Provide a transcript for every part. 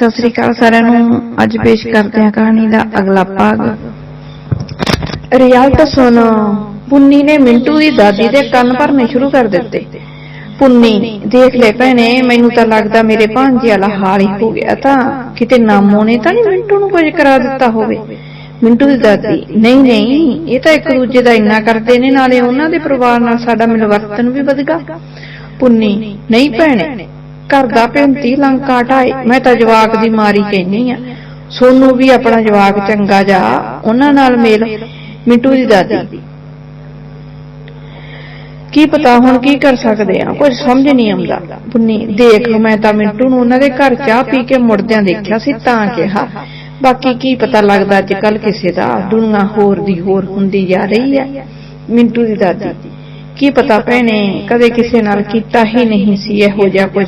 ਸਤਿ ਸ੍ਰੀ ਅਕਾਲ ਸਾਰਿਆਂ ਨੂੰ। ਅੱਜ ਪੇਸ਼ ਕਰਦੇ ਹਾਂ ਕਹਾਣੀ ਦਾ ਅਗਲਾ ਭਾਗ। ਰਿਆਲ ਤਾਂ ਸੁਣ। ਪੁੰਨੀ ਨੇ ਮਿੰਟੂ ਦੀ ਦਾਦੀ ਦੇ ਕੰਨ ਭਰਨੇ ਸ਼ੁਰੂ ਕਰ ਦਿੱਤੇ। ਪੁੰਨੀ, ਦੇਖ ਲੈ ਭੈਣੇ, ਮੈਨੂੰ ਤਾਂ ਲੱਗਦਾ ਮੇਰੇ ਭਾਂਜੇ ਵਾਲਾ ਹਾਲ ਹੀ ਹੋ ਗਿਆ ਤਾਂ ਕਿਤੇ ਨਾਮੋ ਨੇ ਤਾਂ ਨਹੀਂ ਮਿੰਟੂ ਨੂੰ ਕੁਝ ਕਰਾ ਦਿੱਤਾ ਹੋਵੇ। ਮਿੰਟੂ ਦੀ ਦਾਦੀ, ਨਹੀਂ ਨਹੀਂ, ਇਹ ਤਾਂ ਇੱਕ ਦੂਜੇ ਦਾ ਇੰਨਾ ਕਰਦੇ ਨੇ, ਨਾਲੇ ਉਹਨਾਂ ਦੇ ਪਰਿਵਾਰ ਨਾਲ ਸਾਡਾ ਮਿਲਵਰਤਨ ਵੀ ਵਧਗਾ। ਪੁੰਨੀ, ਨਹੀਂ ਭੈਣੇ ਘਰ ਦਾ ਭਿੰਤੀ ਲੰਕਾ ਢਾਏ ਮੈਂ ਤਾਂ ਜਵਾਕ ਦੀ ਮਾਰੀ ਕਹਿਨੀ ਆ। ਸੋਨੂੰ ਵੀ ਆਪਣਾ ਜਵਾਕ ਚੰਗਾ ਜਾ। ਉਹਨਾਂ ਨਾਲ ਮੇਲ। ਮਿੰਟੂ ਦੀ ਦਾਦੀ। ਕੀ ਪਤਾ ਹੁਣ ਕੀ ਕਰ ਸਕਦੇ ਆ? ਕੁਝ ਸਮਝ ਨਹੀਂ ਆਉਂਦਾ। ਪੁੰਨੀ, ਦੇਖ ਮੈਂ ਤਾਂ ਮਿੰਟੂ ਨੂੰ ਉਹਨਾਂ ਦੇ ਘਰ ਚਾਹ ਪੀ ਕੇ ਮੁੜਦਿਆਂ ਦੇਖਿਆ ਸੀ, ਤਾਂ ਕਿਹਾ, ਬਾਕੀ ਕੀ ਪਤਾ ਲੱਗਦਾ ਅੱਜ ਕੱਲ ਕਿਸੇ ਦਾ? ਦੁਨੀਆ ਹੋਰ ਦੀ ਹੋਰ ਹੁੰਦੀ ਜਾ ਰਹੀ ਹੈ ਮਿੰਟੂ ਦੀ ਦਾਦੀ। ਕੀ ਪਤਾ ਭੈਣੇ, ਕਦੇ ਕਿਸੇ ਨਾਲ ਕੀਤਾ ਹੀ ਨਹੀਂ ਸੀ ਇਹੋ ਜਿਹਾ ਕੁਝ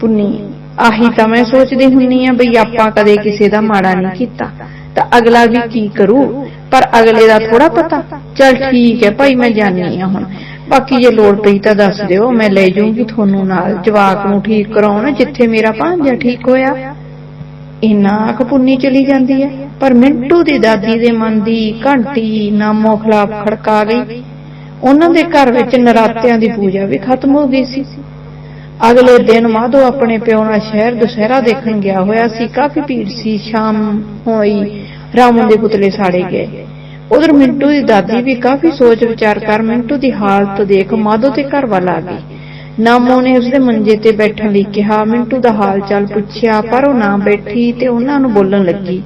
ਪੁੰਨੀ, ਆਹੀ ਤਾਂ ਮੈਂ ਸੋਚਦੀ ਹੁੰਨੀ ਆ ਬਈ ਆਪਾਂ ਕਦੇ ਕਿਸੇ ਦਾ ਮਾੜਾ ਨਹੀਂ ਕੀਤਾ। ਤਾਂ ਅਗਲਾ ਵੀ ਕੀ ਕਰੂ? ਪਰ ਅਗਲੇ ਦਾ ਥੋੜਾ ਪਤਾ। ਚਲ ਠੀਕ ਹੈ ਭਾਈ, ਮੈਂ ਜਾਣੀ ਆ ਹੁਣ। ਬਾਕੀ ਜੇ ਲੋੜ ਪਈ ਤਾਂ ਦੱਸ ਦਿਓ, ਮੈਂ ਲੈ ਜਾਊਂਗੀ ਤੁਹਾਨੂੰ ਨਾਲ। ਜਵਾਕ ਨੂੰ ਠੀਕ ਕਰਾਉਣ, ਜਿੱਥੇ ਮੇਰਾ ਭਾਂਜਾ ਠੀਕ ਹੋਇਆ। ਇੰਨਾ ਕੁ ਪੁੰਨੀ ਚਲੀ ਜਾਂਦੀ ਹੈ। ਪਰ ਮਿੰਟੂ ਦੀ ਦਾਦੀ ਦੇ ਮਨ ਦੀ ਘੰਟੀ ਨਾਮੋ ਖਿਲਾਫ ਖੜਕਾ ਗਈ। ਉਹਨਾਂ ਦੇ ਘਰ ਵਿੱਚ ਨਰਾਤਿਆਂ ਦੀ ਪੂਜਾ ਵੀ ਖਤਮ ਹੋ ਗਈ ਸੀ। ਅਗਲੇ ਦਿਨ ਮਾਧੋ ਆਪਣੇ ਪਿਓ ਨਾਲ ਸ਼ਹਿਰ ਦੁਸਹਿਰਾ ਦੇਖਣ ਗਿਆ ਹੋਇਆ ਸੀ। ਕਾਫੀ ਭੀੜ ਸੀ। ਸ਼ਾਮ ਹੋਈ ਰਾਵਣ ਦੇ ਪੁਤਲੇ ਸਾੜੇ ਗਏ। ਉਧਰ ਮਿੰਟੂ ਦੀ ਦਾਦੀ ਵੀ ਕਾਫੀ ਸੋਚ ਵਿਚਾਰ ਕਰ ਮਿੰਟੂ ਦੀ ਹਾਲਤ ਦੇਖ ਮਾਧੋ ਦੇ ਘਰ ਵੱਲ ਆ ਗਈ। ਨਾਮੋ ਨੇ ਉਸਦੇ ਮੰਜੇ ਤੇ ਬੈਠਣ ਲਈ ਕਿਹਾ, ਮਿੰਟੂ ਦਾ ਹਾਲ ਚਾਲ ਪੁੱਛਿਆ, ਪਰ ਉਹ ਨਾ ਬੈਠੀ ਤੇ ਉਹਨਾਂ ਨੂੰ ਬੋਲਣ ਲੱਗੀ।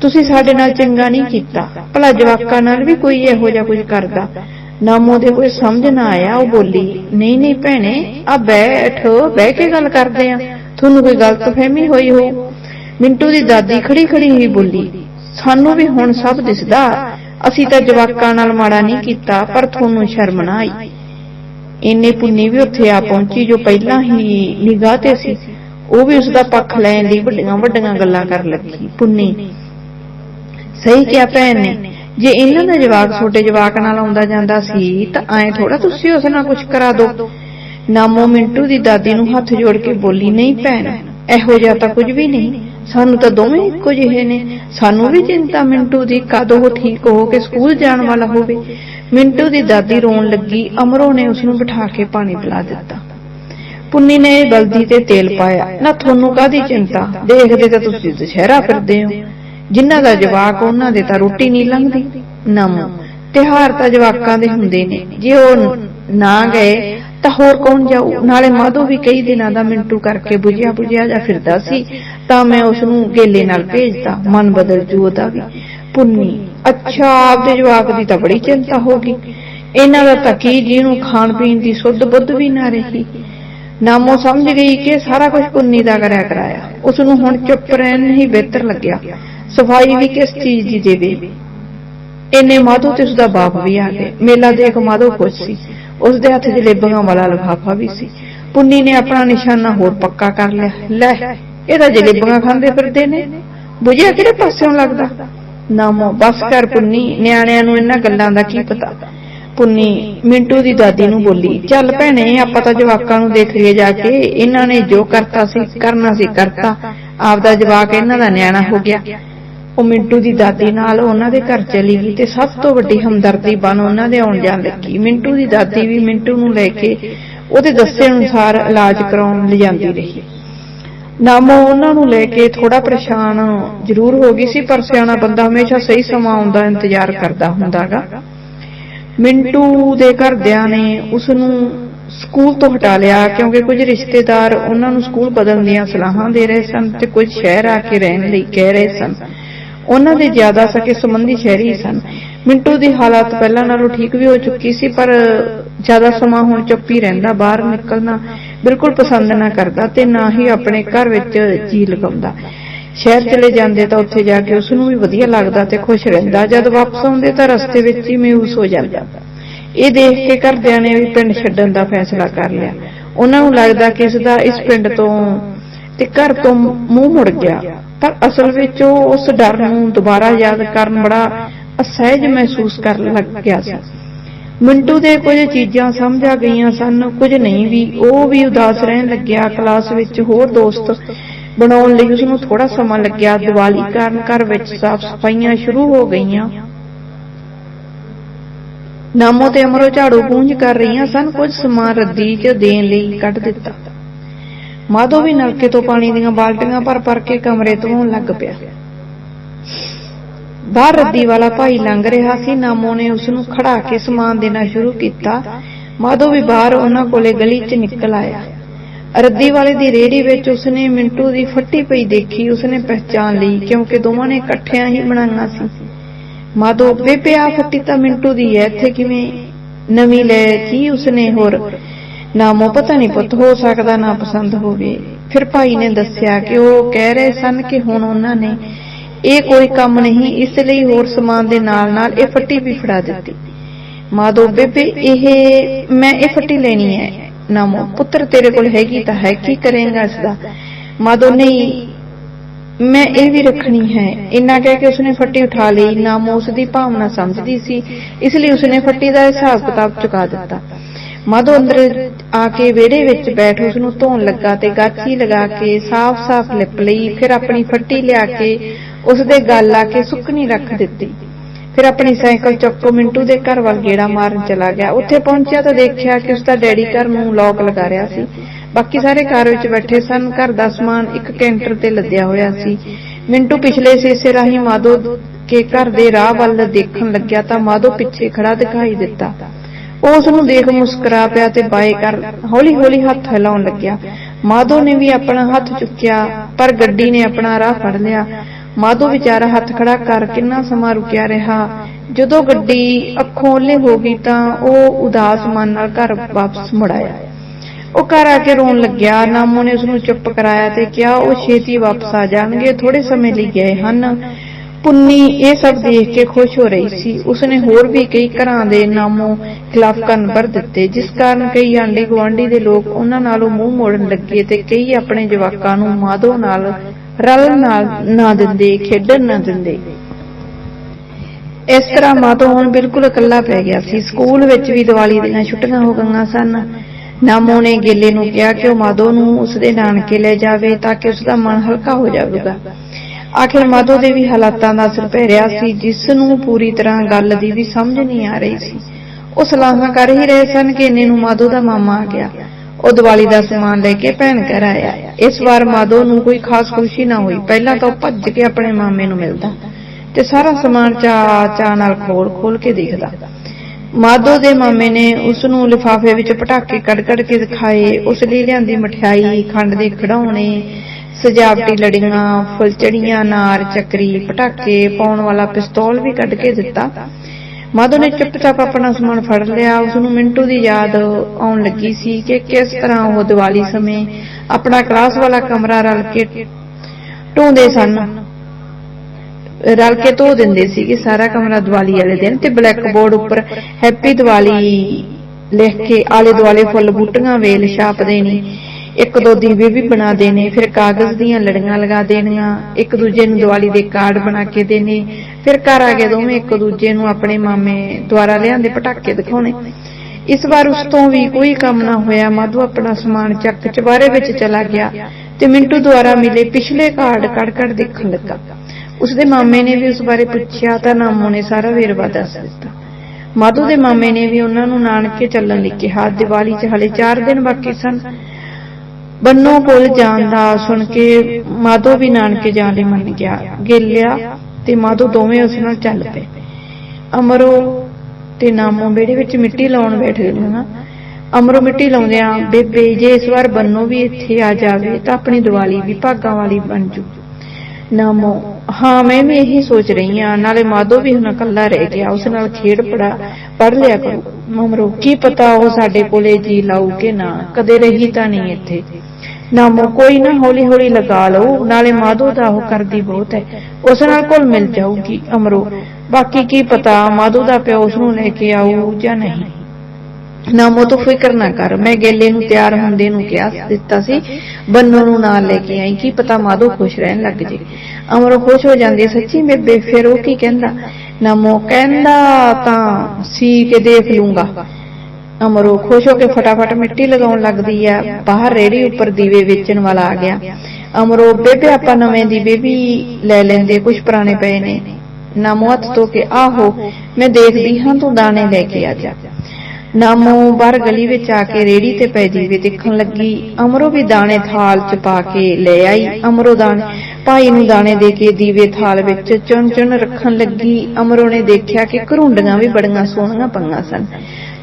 ਤੁਸੀਂ ਸਾਡੇ ਨਾਲ ਚੰਗਾ ਨਹੀਂ ਕੀਤਾ। ਭਲਾ ਜਵਾਕਾਂ ਨਾਲ ਵੀ ਕੋਈ ਇਹੋ ਜਿਹਾ ਕੁਝ ਕਰਦਾ। ਨਾਮੋ ਦੇ ਕੋਈ ਸਮਝ ਨਾ ਆਇਆ, ਉਹ ਬੋਲੀ, ਨਹੀਂ ਨਹੀਂ ਭੈਣੇ, ਆ ਬੈਠ ਬਹਿ ਕੇ ਗੱਲ ਕਰਦੇ ਆ। ਤੁਹਾਨੂੰ ਕੋਈ ਗਲਤਫਹਿਮੀ ਹੋਈ ਹੋ ਮਿੰਟੂ ਦੀ ਦਾਦੀ ਖੜੀ ਖੜੀ ਹੀ ਬੋਲੀ, ਸਾਨੂੰ ਵੀ ਹੁਣ ਸਭ ਦਿਸਦਾ, ਅਸੀਂ ਤਾਂ ਜਵਾਕਾਂ ਨਾਲ ਮਾੜਾ ਨਹੀਂ ਕੀਤਾ, ਪਰ ਤੁਹਾਨੂੰ ਸ਼ਰਮ ਨਾ ਆਈ। ਇੰਨੇ ਪੁੰਨੀ ਵੀ ਉੱਥੇ ਆ ਪਹੁੰਚੀ, ਜੋ ਪਹਿਲਾਂ ਹੀ ਨਿਗਾਹ ਤੇ ਸੀ, ਉਹ ਵੀ ਉਸ ਦਾ ਪੱਖ ਲੈਣ ਲਈ ਵੱਡੀਆਂ ਵੱਡੀਆਂ ਗੱਲਾਂ ਕਰਨ ਲੱਗੀ, ਪੁੰਨੀ। ਸਹੀ ਕਿਹਾ ਭੈਣ ਨੇ ਜੇ ਇਹਨਾਂ ਦਾ ਜਵਾਕ ਛੋਟੇ ਜਵਾਕ ਨਾਲ ਆਉਂਦਾ ਜਾਂਦਾ ਸੀ, ਤਾਂ ਐਂ ਥੋੜਾ ਤੁਸੀਂ ਉਸ ਨਾਲ ਕੁਝ ਕਰਾ ਦੋ। ਨਾਮੋ ਮਿੰਟੂ ਦੀ ਦਾਦੀ ਨੂੰ ਹੱਥ ਜੋੜ ਕੇ ਬੋਲੀ, ਨਹੀਂ ਭੈਣ, ਇਹੋ ਜਿਹਾ ਤਾਂ ਕੁਝ ਵੀ ਨਹੀਂ। ਸਾਨੂੰ ਤਾਂ ਦੋਵੇਂ ਇੱਕੋ ਜਿਹੇ ਨੇ। ਸਾਨੂੰ ਵੀ ਚਿੰਤਾ ਮਿੰਟੂ ਦੀ ਕਦੋਂ ਉਹ ਠੀਕ ਹੋ ਕੇ ਸਕੂਲ ਜਾਣ ਵਾਲਾ ਹੋਵੇ। ਮਿੰਟੂ ਦੀ ਦਾਦੀ ਰੋਣ ਲੱਗੀ। ਅਮਰੋ ਨੇ ਉਸ ਨੂੰ ਬਿਠਾ ਕੇ ਪਾਣੀ ਪਿਲਾ ਦਿੱਤਾ। ਪੁੰਨੀ ਨੇ ਬਲਦੀ ਤੇ ਤੇਲ ਪਾਇਆ। ਨਾ, ਤੁਹਾਨੂੰ ਕਾਦੀ ਚਿੰਤਾ? ਦੇਖਦੇ ਤਾਂ ਤੁਸੀਂ ਦੁਸ਼ਹਿਰਾ ਫਿਰਦੇ ਹੋ। ਜਿਨ੍ਹਾਂ ਦਾ ਜਵਾਕ ਉਹਨਾਂ ਦੇ ਤਾਂ ਰੋਟੀ ਨਹੀਂ ਲੰਘਦੀ। ਨਮ। ਤਿਹਾਰ ਤਾਂ ਜਵਾਕਾਂ ਦੇ ਹੁੰਦੇ ਨੇ। ਜੇ ਉਹ ਨਾ ਗਏ, ਤਾਂ ਹੋਰ ਕੌਣ ਜਾਊ? ਨਾਲੇ ਮਾਧੋ ਵੀ ਕਈ ਦਿਨਾਂ ਦਾ ਮਿੰਟੂ ਕਰਕੇ ਬੁਝਿਆ ਬੁਝਿਆ ਜਾ ਫਿਰਦਾ ਸੀ, ਤਾਂ ਮੈਂ ਉਸ ਨੂੰ ਗੇਲੇ ਨਾਲ ਭੇਜਦਾ ਮਨ ਬਦਲ ਜੂ ਉਹਦਾ ਵੀ। ਪੁੰਨੀ, ਅੱਛਾ, ਆਪਦੇ ਜਵਾਕ ਦੀ ਤਾਂ ਬੜੀ ਚਿੰਤਾ ਹੋ ਗਈ। ਇਹਨਾਂ ਦਾ ਤਾਂ ਕੀ ਜਿਹਨੂੰ ਖਾਣ ਪੀਣ ਦੀ ਸੁੱਧ ਬੁੱਧ ਵੀ ਨਾ ਰਹੀ। ਨਾਮੋ ਸਮਝ ਗਈ ਕਿ ਸਾਰਾ ਕੁਝ ਪੁੰਨੀ ਦਾ ਕਰਿਆ ਕਰਾਇਆ। ਉਸ ਨੂੰ ਹੁਣ ਚੁੱਪ ਰਹਿਣ ਹੀ ਬਿਹਤਰ ਲੱਗਿਆ। ਸਫ਼ਾਈ ਵੀ ਕਿਸ ਚੀਜ਼ ਦੀ ਦੇਵੇ? ਇੰਨੇ ਮਾਧੋ ਤੇ ਉਸਦਾ ਬਾਪ ਵੀ ਆ ਗਏ। ਮੇਲਾ ਦੇਖ ਮਾਧੋ ਖੁਸ਼ ਸੀ। ਉਸਦੇ ਹੱਥ 'ਚ ਲੇਬੀਆਂ ਵਾਲਾ ਲਿਫਾਫਾ ਵੀ ਸੀ। ਪੁੰਨੀ ਨੇ ਆਪਣਾ ਨਿਸ਼ਾਨਾ ਹੋਰ ਪੱਕਾ ਕਰ ਲਿਆ। ਲੈ ਇਹ ਤਾਂ ਖਾਂਦੇ ਫਿਰਦੇ ਨੇ, ਬੁਝਿਆ ਕਿਹੜੇ ਪਾਸਿਓਂ ਲੱਗਦਾ? ਨਾਮੋ, ਬਸ ਕਰ ਪੁੰਨੀ, ਨਿਆਣਿਆਂ ਨੂੰ ਇਹਨਾਂ ਗੱਲਾਂ ਦਾ ਕੀ ਪਤਾ? ਪੁੰਨੀ ਮਿੰਟੂ ਦੀ ਦਾਦੀ ਨੂੰ ਬੋਲੀ, ਚੱਲ ਭੈਣੇ, ਆਪਾਂ ਤਾਂ ਜਵਾਕਾਂ ਨੂੰ ਦੇਖ ਲਈਏ ਜਾ ਕੇ। ਇਹਨਾਂ ਨੇ ਜੋ ਕਰਤਾ ਸੀ, ਕਰਨਾ ਸੀ ਕਰਤਾ। ਆਪਦਾ ਜਵਾਕ ਇਹਨਾਂ ਦਾ ਨਿਆਣਾ ਹੋ ਗਿਆ। ਉਹ ਮਿੰਟੂ ਦੀ ਦਾਦੀ ਨਾਲ ਉਹਨਾਂ ਦੇ ਘਰ ਚਲੀ ਗਈ ਤੇ ਸਭ ਤੋਂ ਵੱਡੀ ਹਮਦਰਦੀ ਬਣ ਉਹਨਾਂ ਦੇ ਆਉਣ ਜਾਣ ਲੱਗੀ। ਮਿੰਟੂ ਦੀ ਦਾਦੀ ਵੀ ਮਿੰਟੂ ਨੂੰ ਲੈ ਕੇ ਉਹਦੇ ਦੱਸੇ ਅਨੁਸਾਰ ਇਲਾਜ ਕਰਾਉਣ ਲਿਜਾਂਦੀ ਰਹੀ। ਨਾਮੋ ਉਹਨਾਂ ਨੂੰ ਲੈ ਕੇ ਥੋੜਾ ਪਰੇਸ਼ਾਨ ਜ਼ਰੂਰ ਹੋ ਗਈ ਸੀ, ਪਰ ਸਿਆਣਾ ਬੰਦਾ ਹਮੇਸ਼ਾ ਸਹੀ ਸਮਾਂ ਆਉਂਦਾ ਇੰਤਜ਼ਾਰ ਕਰਦਾ ਹੁੰਦਾਗਾ। ਮਿੰਟੂ ਦੇ ਘਰਦਿਆਂ ਨੇ ਉਸ ਨੂੰ ਸਕੂਲ ਤੋਂ ਹਟਾ ਲਿਆ, ਕਿਉਂਕਿ ਕੁਝ ਰਿਸ਼ਤੇਦਾਰ ਉਹਨਾਂ ਨੂੰ ਸਕੂਲ ਬਦਲਣ ਦੀਆਂ ਸਲਾਹਾਂ ਦੇ ਰਹੇ ਸਨ ਤੇ ਕੁਝ ਸ਼ਹਿਰ ਆ ਕੇ ਰਹਿਣ ਲਈ ਕਹਿ ਰਹੇ ਸਨ। ਉਹਨਾਂ ਦੇ ਜ਼ਿਆਦਾ ਸਕੇ ਸੰਬੰਧੀ ਸ਼ਹਿਰੀ ਸਨ। ਮਿੰਟੂ ਦੀ ਹਾਲਤ ਪਹਿਲਾਂ ਨਾਲੋਂ ਠੀਕ ਵੀ ਹੋ ਚੁੱਕੀ ਸੀ, ਪਰ ਜ਼ਿਆਦਾ ਸਮਾਂ ਹੁਣ ਚੁੱਪ ਹੀ ਰਹਿੰਦਾ, ਬਾਹਰ ਨਿਕਲਣਾ ਬਿਲਕੁਲ ਪਸੰਦ ਨਾ ਕਰਦਾ ਤੇ ਨਾ ਹੀ ਆਪਣੇ ਘਰ ਵਿੱਚ ਜੀ ਲਗਾਉਂਦਾ। ਸ਼ਹਿਰ ਚਲੇ ਜਾਂਦੇ ਤਾਂ ਉੱਥੇ ਜਾ ਕੇ ਉਸ ਨੂੰ ਵੀ ਵਧੀਆ ਲੱਗਦਾ ਤੇ ਖੁਸ਼ ਰਹਿੰਦਾ। ਜਦ ਵਾਪਸ ਆਉਂਦੇ ਤਾਂ ਰਸਤੇ ਵਿੱਚ ਹੀ ਮਹਿਊਸ ਹੋ ਜਾਂਦਾ। ਇਹ ਦੇਖ ਕੇ ਘਰਦਿਆਂ ਨੇ ਵੀ ਪਿੰਡ ਛੱਡਣ ਦਾ ਫੈਸਲਾ ਕਰ ਲਿਆ। ਉਹਨਾਂ ਨੂੰ ਲੱਗਦਾ ਕਿ ਇਸ ਦਾ ਇਸ ਪਿੰਡ ਤੋਂ ਤੇ ਘਰ ਤੋਂ ਮੂੰਹ ਮੁੜ ਗਿਆ। ਪਰ ਅਸਲ ਵਿੱਚ ਉਹ ਉਸ ਡਰ ਨੂੰ ਦੁਬਾਰਾ ਯਾਦ ਕਰਨ ਬੜਾ ਅਸਹਿਜ ਮਹਿਸੂਸ ਕਰਨ ਲੱਗ ਗਿਆ ਸੀ। ਮਿੰਟੂ ਦੇ ਕੁਝ ਚੀਜ਼ਾਂ ਸਮਝ ਆ ਗਈਆਂ ਸਨ, ਕੁਝ ਨਹੀਂ ਵੀ। ਉਹ ਵੀ ਉਦਾਸ ਰਹਿਣ ਲੱਗਿਆ। ਕਲਾਸ ਵਿੱਚ ਹੋਰ ਦੋਸਤ ਬਣਾਉਣ ਲਈ ਉਸ ਨੂੰ ਥੋੜਾ ਸਮਾਂ ਲੱਗਿਆ। ਦੀਵਾਲੀ ਕਾਰਨ ਘਰ ਵਿੱਚ ਸਾਫ਼ ਸਫਾਈਆਂ ਸ਼ੁਰੂ ਹੋ ਗਈਆਂ। ਨਾਮੋ ਤੇ ਅਮਰੋ ਝਾੜੂ ਪੂੰਝ ਕਰ ਰਹੀਆਂ ਸਨ। ਕੁਝ ਸਮਾਂ ਰੱਦੀ 'ਚ ਦੇਣ ਲਈ ਕੱਢ ਦਿੱਤਾ। ਮਾਧੋ ਵੀ ਨਲਕੇ ਤੋਂ ਪਾਣੀ ਦੀਆਂ ਬਾਲਟੀਆਂ ਭਰ ਭਰ ਕੇ ਕਮਰੇ ਤੋਂ ਆਉਣ ਲੱਗ ਪਿਆ। ਬਾਹਰ ਰੱਦੀ ਵਾਲਾ ਭਾਈ ਲੰਘ ਰਿਹਾ ਸੀ, ਨਾਮੋ ਨੇ ਉਸ ਨੂੰ ਖੜਾ ਕੇ ਸਮਾਨ ਦੇਣਾ ਸ਼ੁਰੂ ਕੀਤਾ। ਮਾਧੋ ਵੀ ਬਾਹਰ ਉਹਨਾਂ ਕੋਲੇ ਗਲੀ 'ਚ ਨਿਕਲ ਆਇਆ। ਰੱਦੀ ਵਾਲੇ ਦੀ ਰੇੜੀ ਵਿੱਚ ਉਸਨੇ ਮਿੰਟੂ ਦੀ ਫੱਟੀ ਪਈ ਦੇਖੀ। ਉਸਨੇ ਪਹਿਚਾਨ ਲਈ ਕਿਉਂਕਿ ਦੋਵਾਂ ਨੇ ਇਕੱਠਿਆਂ ਹੀ ਬਣਾਈਆਂ ਸੀ। ਮਾਧੋ, ਬੇਬੇ ਆ ਫੱਟੀ ਤਾਂ ਮਿੰਟੂ ਦੀ ਹੈ, ਇੱਥੇ ਕਿਵੇਂ ਨਵੀਂ ਲੈ, ਕੀ ਉਸਨੇ ਹੋਰ ਨਾਮੋ ਪਤਾ ਨਹੀਂ ਪੁੱਤ, ਹੋ ਸਕਦਾ ਨਾ ਪਸੰਦ ਹੋਵੇ। ਫਿਰ ਭਾਈ ਨੇ ਦੱਸਿਆ ਕਿ ਉਹ ਕਹਿ ਰਹੇ ਸਨ ਕਿ ਹੁਣ ਉਹਨਾਂ ਨੇ ਇਹ ਕੋਈ ਕੰਮ ਨਹੀਂ, ਇਸ ਲਈ ਹੋਰ ਸਮਾਨ ਦੇ ਨਾਲ ਨਾਲ ਇਹ ਫੱਟੀ ਵੀ ਫੜਾ ਦਿੱਤੀ। ਮਾਧੋ ਬੇਬੇ, ਇਹ ਮੈਂ ਇਹ ਫੱਟੀ ਲੈਣੀ ਹੈ। ਨਾਮੋ ਪੁੱਤਰ ਤੇਰੇ ਕੋਲ ਹੈਗੀ ਤਾਂ ਹੈ, ਕੀ ਕਰੇਗਾ ਇਸ ਦਾ ਮਾਧੋ ਨਹੀਂ, ਮੈਂ ਇਹ ਵੀ ਰੱਖਣੀ ਹੈ। ਇੰਨਾ ਕਹਿ ਕੇ ਉਸਨੇ ਫੱਟੀ ਉਠਾ ਲਈ। ਨਾਮੋ ਉਸ ਦੀ ਭਾਵਨਾ ਸਮਝਦੀ ਸੀ, ਇਸ ਲਈ ਉਸਨੇ ਫੱਟੀ ਦਾ ਹਿਸਾਬ ਕਿਤਾਬ ਚੁਕਾ ਦਿੱਤਾ। ਮਾਧੋ ਅੰਦਰ ਆ ਕੇ ਵਿਹੜੇ ਵਿੱਚ ਬੈਠ ਉਸ ਨੂੰ ਧੋਣ ਲੱਗਾ ਤੇ ਗਾਚੀ ਲਗਾ ਕੇ ਸਾਫ਼-ਸਾਫ਼ ਲਿਪ ਲਈ, ਫਿਰ ਆਪਣੀ ਫੱਟੀ ਲਿਆ ਕੇ ਉਸ ਦੇ ਗਲ ਆ ਕੇ ਸੁੱਕਣੀ ਰੱਖ ਦਿੱਤੀ। ਫਿਰ ਆਪਣੀ ਸਾਈਕਲ ਚੱਕੋ ਮਿੰਟੂ ਦੇ ਘਰ ਵੱਲ ਗੇੜਾ ਮਾਰਨ ਚਲਾ ਗਿਆ। ਉੱਥੇ ਪਹੁੰਚਿਆ ਤਾਂ ਦੇਖਿਆ ਕਿ ਉਸ ਦਾ ਡੈਡੀ ਘਰ ਨੂੰ ਲੋਕ ਲਗਾ ਰਿਹਾ ਸੀ। ਬਾਕੀ ਸਾਰੇ ਕਾਰ ਵਿੱਚ ਬੈਠੇ ਸਨ। ਘਰ ਦਾ ਸਮਾਨ ਇੱਕ ਕੈਂਟਰ ਤੇ ਲੱਦਿਆ ਹੋਇਆ ਸੀ। ਮਿੰਟੂ ਪਿਛਲੇ ਸੀਸੇ ਰਾਹੀਂ ਮਾਧੋ ਕੇ ਘਰ ਦੇ ਰਾਹ ਵੱਲ ਦੇਖਣ ਲੱਗਿਆ ਤਾਂ ਮਾਧੋ ਪਿੱਛੇ ਖੜਾ ਦਿਖਾਈ ਦਿੱਤਾ। ਉਹ ਉਸ ਨੂੰ ਦੇਖ ਮੁਸਕਰਾ ਪਿਆ ਤੇ ਬਾਏ ਕਰ ਹੌਲੀ-ਹੌਲੀ ਹੱਥ ਹਿਲਾਉਣ ਲੱਗਿਆ। ਮਾਧੋ ਨੇ ਵੀ ਆਪਣਾ ਹੱਥ ਚੁੱਕਿਆ, ਪਰ ਗੱਡੀ ਨੇ ਆਪਣਾ ਰਾਹ ਫੜ ਲਿਆ। ਮਾਧੋ ਵਿਚਾਰਾ ਹੱਥ ਖੜਾ ਕਰ ਕਿੰਨਾ ਸਮਾਂ ਰੁਕਿਆ ਰਿਹਾ। ਜਦੋਂ ਗੱਡੀ ਅੱਖੋਂ ਓਲੇ ਹੋ ਗਈ ਤਾਂ ਉਹ ਉਦਾਸ ਮਨ ਨਾਲ ਘਰ ਵਾਪਸ ਮੁੜ ਆਇਆ। ਉਹ ਘਰ ਆ ਕੇ ਰੋਣ ਲੱਗਿਆ। ਨਾਮੋ ਨੇ ਉਸ ਨੂੰ ਚੁੱਪ ਕਰਾਇਆ ਤੇ ਕਿਹਾ, ਉਹ ਛੇਤੀ ਵਾਪਸ ਆ ਜਾਣਗੇ ਥੋੜੇ ਸਮੇਂ ਲਈ ਗਏ ਹਨ। ਪੁੰਨੀ ਇਹ ਸਭ ਦੇਖ ਕੇ ਖੁਸ਼ ਹੋ ਰਹੀ ਸੀ। ਉਸਨੇ ਹੋਰ ਵੀ ਕਈ ਘਰਾਂ ਦੇ ਨਾਮੋਂ ਖਿਲਾਫ ਕੰਨ ਭਰ ਦਿੱਤੇ, ਜਿਸ ਕਾਰਨ ਕਈ ਆਂਡੀ ਗੁਆਂਢੀ ਦੇ ਲੋਕ ਉਹਨਾਂ ਨਾਲੋਂ ਮੂੰਹ ਮੋੜਨ ਲੱਗੇ ਤੇ ਕਈ ਆਪਣੇ ਜਵਾਕਾਂ ਨੂੰ ਮਾਧੋ ਨਾਲ ਰਲ ਨਾਲ ਨਾ ਦਿੰਦੇ, ਖੇਡਣ ਨਾ ਦਿੰਦੇ। ਇਸ ਤਰ੍ਹਾਂ ਮਾਧੋ ਹੁਣ ਬਿਲਕੁਲ ਇਕੱਲਾ ਪੈ ਗਿਆ ਸੀ। ਸਕੂਲ ਵਿੱਚ ਵੀ ਦੀਵਾਲੀ ਦੀਆਂ ਛੁੱਟੀਆਂ ਹੋ ਗਈਆਂ ਸਨ। ਨਾਮੋ ਨੇ ਗੇਲੇ ਨੂੰ ਕਿਹਾ ਕਿ ਉਹ ਮਾਧੋ ਨੂੰ ਉਸਦੇ ਨਾਨਕੇ ਲੈ ਜਾਵੇ ਤਾਂ ਕਿ ਉਸਦਾ ਮਨ ਹਲਕਾ ਹੋ ਜਾਵੇਗਾ। ਆਖਿਰ ਮਾਧੋ ਦੇ ਵੀ ਹਾਲਾਤਾਂ ਦਾ ਅਸਰ ਪੈ ਰਿਹਾ ਸੀ, ਜਿਸ ਨੂੰ ਪੂਰੀ ਤਰ੍ਹਾਂ ਗੱਲ ਦੀ ਵੀ ਸਮਝ ਨਹੀਂ ਆ ਰਹੀ ਸੀ। ਉਹ ਸਲਾਹਾਂ ਕਰ ਹੀ ਰਹੇ ਸਨ ਕਿ ਇੰਨੇ ਨੂੰ ਮਾਧੋ ਦਾ ਮਾਮਾ ਆ ਗਿਆ। ਉਹ ਦੀਵਾਲੀ ਦਾ ਸਮਾਨ ਲੈ ਕੇ ਭੈਣ ਘਰ ਆਇਆ। ਇਸ ਵਾਰ ਮਾਧੋ ਨੂੰ ਕੋਈ ਖਾਸ ਖੁਸ਼ੀ ਨਾ ਹੋਈ। ਪਹਿਲਾਂ ਤਾਂ ਉਹ ਭੱਜ ਕੇ ਆਪਣੇ ਮਾਮੇ ਨੂੰ ਮਿਲਦਾ ਤੇ ਸਾਰਾ ਸਮਾਨ ਚਾ ਚਾ ਨਾਲ ਖੋਲ ਖੋਲ ਕੇ ਦੇਖਦਾ। ਮਾਧੋ ਦੇ ਮਾਮੇ ਨੇ ਉਸ ਨੂੰ ਲਿਫਾਫੇ ਵਿੱਚ ਪਟਾਕੇ ਕੱਢ ਕੱਢ ਕੇ ਦਿਖਾਏ। ਉਸ ਲਈ ਲਿਆਂਦੀ ਮਠਿਆਈ, ਖੰਡ ਦੇ ਖਿਡੌਣੇ ਸਜਾਵਟੀ ਲੜੀਆਂ ਫੁੱਲਚੜੀਆਂ ਨਾਰ ਚੱਕਰੀ ਪਟਾਕੇ ਪਾਉਣ ਵਾਲਾ ਪਿਸਤੌਲ ਵੀ ਕੱਢ ਕੇ ਦਿੱਤਾ। ਮਾਧੋ ਨੇ ਚੁੱਪਚਾਪ ਆਪਣਾ ਸਮਾਨ ਫੜ ਲਿਆ ਉਸ ਨੂੰ ਮਿੰਟੂ ਦੀ ਯਾਦ ਆਉਣ ਲੱਗੀ ਸੀ ਕਿ ਕਿਸ ਤਰ੍ਹਾਂ ਉਹ ਦੀਵਾਲੀ ਸਮੇਂ ਆਪਣਾ ਕਲਾਸ ਵਾਲਾ ਕਮਰਾ ਰਲ ਕੇ ਢੋਂਦੇ ਸਨ। ਰਲ ਕੇ ਧੋ ਦਿੰਦੇ ਸੀਗੇ ਸਾਰਾ ਕਮਰਾ ਦੀਵਾਲੀ ਵਾਲੇ ਦਿਨ ਤੇ ਬਲੈਕ ਬੋਰਡ ਉੱਪਰ ਹੈਪੀ ਦੀਵਾਲੀ ਲਿਖ ਕੇ ਆਲੇ ਦੁਆਲੇ ਫੁੱਲ ਬੂਟੀਆਂ ਵੇਲ ਛਾਪ ਦੇਣੀ ਇੱਕ ਦੋ ਦੀਵੇ ਵੀ ਬਣਾ ਦੇਣੇ, ਫਿਰ ਕਾਗਜ਼ ਦੀਆਂ ਲੜੀਆਂ ਲਗਾ ਦੇਣੀਆਂ ਇੱਕ ਦੂਜੇ ਨੂੰ ਦੀਵਾਲੀ ਦੇ ਕਾਰਡ ਬਣਾ ਕੇ ਦੇਣੇ, ਫਿਰ ਘਰ ਆ ਕੇ ਦੋਵੇਂ ਇੱਕ ਦੂਜੇ ਨੂੰ ਆਪਣੇ ਮਾਮੇ ਦੁਆਰਾ ਲਿਆਂਦੇ ਪਟਾਕੇ ਦਿਖਾਉਣੇ। ਇਸ ਵਾਰ ਉਸ ਤੋਂ ਵੀ ਕੋਈ ਕੰਮ ਨਾ ਹੋਇਆ, ਮਾਧੂ ਆਪਣਾ ਸਮਾਨ ਚੱਕ ਚਬਾਰੇ ਵਿੱਚ ਚਲਾ ਗਿਆ ਤੇ ਮਿੰਟੂ ਦੁਆਰਾ ਮਿਲੇ ਪਿਛਲੇ ਕਾਰਡ ਕੱਢ ਕੱਢ ਦੇਖਣ ਲੱਗਾ। ਉਸਦੇ ਮਾਮੇ ਨੇ ਵੀ ਉਸ ਬਾਰੇ ਪੁੱਛਿਆ ਤਾਂ ਨਾਮੋ ਨੇ ਸਾਰਾ ਵੇਰਵਾ ਦੱਸ ਦਿੱਤਾ। ਮਾਧੂ ਦੇ ਮਾਮੇ ਨੇ ਵੀ ਉਹਨਾਂ ਨੂੰ ਨਾਨਕੇ ਚੱਲਣ ਲਈ ਕਿਹਾ, ਦੀਵਾਲੀ 'ਚ ਹਲੇ 4 ਦਿਨ ਬਾਕੀ ਸਨ। ਬੰਨੋ ਕੋਲ ਜਾਣ ਦਾ ਸੁਣ ਕੇ ਮਾਧੋ ਵੀ ਨਾਨਕੇ ਜਾਣ ਲਈ ਮੰਨ ਗਿਆ। ਗੇਲਿਆ ਤੇ ਮਾਧੋ ਦੋਵੇਂ ਉਸ ਨਾਲ ਚੱਲ ਪਏ। ਅਮਰੋ ਤੇ ਨਾਮੋ ਬੇੜੇ ਵਿੱਚ ਮਿੱਟੀ ਲਾਉਣ ਬੈਠ ਗਏ ਨਾ ਅਮਰੋ ਮਿੱਟੀ ਲਾਉਂਦਿਆਂ ਬੇਬੇ ਜੇ ਇਸ ਵਾਰ ਬੰਨੋ ਵੀ ਇੱਥੇ ਆ ਜਾਵੇ ਤਾਂ ਆਪਣੀ ਦੀਵਾਲੀ ਵੀ ਭਾਗਾਂ ਵਾਲੀ ਬਣ ਜੂ। ਨਾਮੋ ਹਾਂ, ਮੈਂ ਵੀ ਇਹੀ ਸੋਚ ਰਹੀ ਹਾਂ। ਨਾਲੇ ਮਾਧੋ ਵੀ ਹੁਣ ਇਕੱਲਾ ਰਹਿ ਗਿਆ, ਉਸ ਨਾਲ ਖੇਡ ਪੜਾ ਪੜ ਲਿਆ ਕਰੋ। ਅਮਰੋ ਕੀ ਪਤਾ ਉਹ ਸਾਡੇ ਕੋਲੇ ਜੀ ਲਾਊ ਕਿ ਨਾ? ਕਦੇ ਰਹੀ ਤਾਂ ਨਹੀਂ ਇੱਥੇ। ਨਾ ਮੋ, ਕੋਈ ਨਾ ਹੌਲੀ ਹੌਲੀ ਲਗਾ ਲਓ ਨਾਲੇ ਮਾਧੋ ਦਾ ਉਹ ਕਰਦੀ ਬਹੁਤ ਹੈ। ਉਸ ਨਾਲ ਕੋਲ ਮਿਲ ਜਾਊਗੀ ਅਮਰੋ। ਬਾਕੀ ਕੀ ਪਤਾ ਮਾਧੋ ਦਾ ਪਿਓ ਉਸ ਨੂੰ ਲੈ ਕੇ ਆਊ ਜਾਂ ਨਹੀਂ। ਨਾਮੋ ਤੋਂ ਫਿਕਰ ਨਾ ਕਰ। ਮੈਂ ਗੇਲੇ ਨੂੰ ਤਿਆਰ ਹੁੰਦੇ ਨੂੰ ਕਿਹਾ ਦਿੱਤਾ ਸੀ, ਬੰਨੋ ਨੂੰ ਨਾਲ ਲੈ ਕੇ ਆਈ। ਕੀ ਪਤਾ ਮਾਧੋ ਖੁਸ਼ ਰਹਿਣ ਲੱਗ ਜੇ। ਅਮਰੋ ਖੁਸ਼ ਹੋ ਜਾਂਦੀ ਸੱਚੀ ਬੇਬੇ ਫਿਰ ਉਹ ਕੀ ਕਹਿੰਦਾ ਨਾਮੋ ਕਹਿੰਦਾ ਤਾਂ ਸੀ ਕਿ ਦੇਖ ਲੂੰਗਾ। ਅਮਰੋ ਖੁਸ਼ ਹੋ ਕੇ ਫਟਾਫਟ ਮਿੱਟੀ ਲਗਾਉਣ ਲੱਗਦੀ ਆ ਬਾਹਰ ਰੇੜੀ ਉੱਪਰ ਦੀਵੇ ਵੇਚਣ ਵਾਲਾ ਆ ਗਿਆ। ਅਮਰੋ ਬੇਬੇ, ਆਪਾਂ ਨਵੇਂ ਦੀਵੇ ਵੀ ਲੈ ਲੈਂਦੇ ਕੁਝ ਪੁਰਾਣੇ ਪਏ ਨੇ। ਨਾਮੋ ਹੱਥ ਧੋ ਕੇ, ਆਹੋ, ਮੈਂ ਦੇਖਦੀ ਹਾਂ ਤੂੰ ਦਾਣੇ ਲੈ ਕੇ ਆ ਜਾ। ਨਾਮੋ ਬਾਹਰ ਗਲੀ ਵਿੱਚ ਆ ਕੇ ਰੇੜੀ ਤੇ ਪੈ ਦੀਵੇ ਦੇਖਣ ਲੱਗੀ। ਅਮਰੋ ਵੀ ਦਾਣੇ ਥਾਲ ਚ ਪਾ ਕੇ ਲੈ ਆਈ। ਅਮਰੋ ਦਾਣੇ ਭਾਈ ਨੂੰ ਦਾਣੇ ਦੇ ਕੇ ਦੀਵੇ ਥਾਲ ਵਿੱਚ ਚੁਣ ਚੁਣ ਰੱਖਣ ਲੱਗੀ। ਅਮਰੋ ਨੇ ਦੇਖਿਆ ਕਿ ਘਰੁੰਡੀਆਂ ਵੀ ਬੜੀਆਂ ਸੋਹਣੀਆਂ ਪਈਆਂ ਸਨ।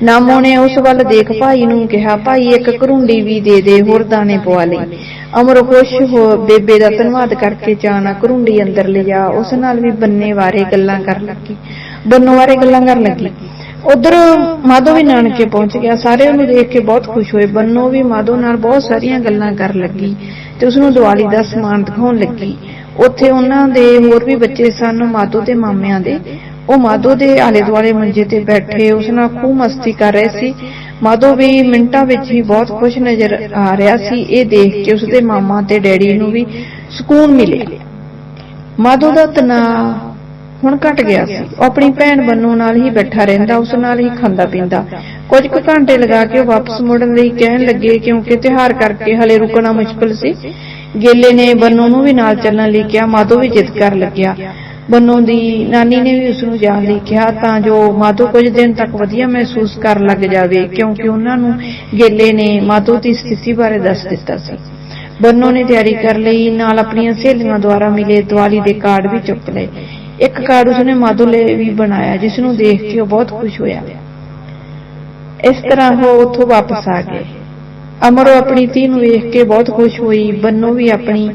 ਨਾਮੋ ਨੇ ਉਸ ਵੱਲ ਦੇਖ ਭਾਈ ਨੂੰ ਕਿਹਾ, ਭਾਈ, ਇੱਕ ਘਰੁੰਡੀ ਵੀ ਦੇ ਦੇ, ਹੋਰ ਦਾਣੇ ਪਵਾ ਲਈ। ਅਮਰੋ ਖੁਸ਼ ਹੋ ਬੇਬੇ ਦਾ ਧੰਨਵਾਦ ਕਰਕੇ ਜਾਣਾ ਘਰੁੰਡੀ ਅੰਦਰ ਲਿਜਾ ਉਸ ਨਾਲ ਵੀ ਬੰਨੇ ਬਾਰੇ ਗੱਲਾਂ ਕਰਨ ਲੱਗੀ। ਬੰਨੋ ਬਾਰੇ ਗੱਲਾਂ ਕਰਨ ਲੱਗੀ। ਉਧਰ ਮਾਧੋ ਵੀ ਨਾਨਕੇ ਪਹੁੰਚ ਗਿਆ। ਸਾਰੇ ਉਹਨੂੰ ਦੇਖ ਕੇ ਬਹੁਤ ਖੁਸ਼ ਹੋਏ। ਬੰਨੋ ਵੀ ਮਾਧੋ ਨਾਲ ਬਹੁਤ ਸਾਰੀਆਂ ਗੱਲਾਂ ਕਰਨ ਲੱਗੀ ਤੇ ਉਸ ਨੂੰ ਦੀਵਾਲੀ ਦਾ ਸਮਾਨ ਦਿਖਾਉਣ ਲੱਗੀ। ਉੱਥੇ ਉਹਨਾਂ ਦੇ ਹੋਰ ਵੀ ਬੱਚੇ ਸਨ, ਮਾਧੋ ਤੇ ਮਾਮਿਆਂ ਦੇ। ਉਹ ਮਾਧੋ ਦੇ ਆਲੇ ਦੁਆਲੇ ਮੰਜੇ ਤੇ ਬੈਠੇ, ਉਸ ਨਾਲ ਖੂਬ ਮਸਤੀ ਕਰ ਰਹੇ ਸੀ। ਮਾਧੋ ਵੀ ਮਿੰਟਾਂ ਵਿੱਚ ਹੀ ਬਹੁਤ ਖੁਸ਼ ਨਜ਼ਰ ਆ ਰਿਹਾ ਸੀ। ਇਹ ਦੇਖ ਕੇ ਉਸਦੇ ਮਾਮਾ ਤੇ ਡੈਡੀ ਨੂੰ ਵੀ ਸਕੂਨ ਮਿਲਿਆ। ਮਾਧੋ ਦਾ ਤਣਾਅ ਹੁਣ ਘਟ ਗਿਆ ਸੀ। ਉਹ ਆਪਣੀ ਭੈਣ ਬੰਨੂ ਨਾਲ ਹੀ ਬੈਠਾ ਰਹਿੰਦਾ, ਉਸ ਨਾਲ ਹੀ ਖਾਂਦਾ ਪੀਂਦਾ। ਕੁਝ ਕੁ ਘੰਟੇ ਲਗਾ ਕੇ ਉਹ ਵਾਪਸ ਮੁੜਨ ਲਈ ਕਹਿਣ ਲੱਗੇ ਕਿਉਂਕਿ ਤਿਉਹਾਰ ਕਰਕੇ ਹਲੇ ਰੁਕਣਾ ਮੁਸ਼ਕਲ ਸੀ। ਗੇਲੇ ਨੇ ਬੰਨੂ ਨੂੰ ਵੀ ਨਾਲ ਚੱਲਣ ਲਈ ਕਿਹਾ, ਮਾਧੋ ਵੀ ਜਿੱਦ ਕਰ ਲੱਗਿਆ। ਬੰਨੂ ਦੀ ਨਾਨੀ ਨੇ ਵੀ ਉਸ ਨੂੰ ਜਾਣ ਲਈ ਕਿਹਾ, ਤਾਂ ਜੋ ਮਾਧੋ ਕੁਝ ਦਿਨ ਤੱਕ ਵਧੀਆ ਮਹਿਸੂਸ ਕਰਨ ਲੱਗ ਜਾਵੇ, ਕਿਉਂਕਿ ਉਹਨਾਂ ਨੂੰ ਗੇਲੇ ਨੇ ਮਾਧੋ ਦੀ ਸਥਿਤੀ ਬਾਰੇ ਦੱਸ ਦਿੱਤਾ ਸੀ। ਬੰਨੋ ਨੇ ਤਿਆਰੀ ਕਰ ਲਈ, ਨਾਲ ਆਪਣੀਆਂ ਸਹੇਲੀਆਂ ਦੁਆਰਾ ਮਿਲੇ ਦੀਵਾਲੀ ਦੇ ਕਾਰਡ ਵੀ ਚੁੱਕ ਲਏ। ਇੱਕ ਕਾਰਡ ਉਸਨੇ ਮਾਧੋ ਲਈ ਵੀ ਬਣਾਇਆ ਜਿਸ ਨੂੰ ਦੇਖ ਕੇ ਉਹ ਬਹੁਤ ਖੁਸ਼ ਹੋਇਆ। ਇਸ ਤਰ੍ਹਾਂ ਉਹ ਉੱਥੋਂ ਵਾਪਸ ਆ ਗਏ। ਅਮਰੋ ਆਪਣੀ ਧੀ ਨੂੰ ਵੇਖ ਕੇ ਬਹੁਤ ਖੁਸ਼ ਹੋਈ, ਬੰਨੋ ਵੀ ਆਪਣੀ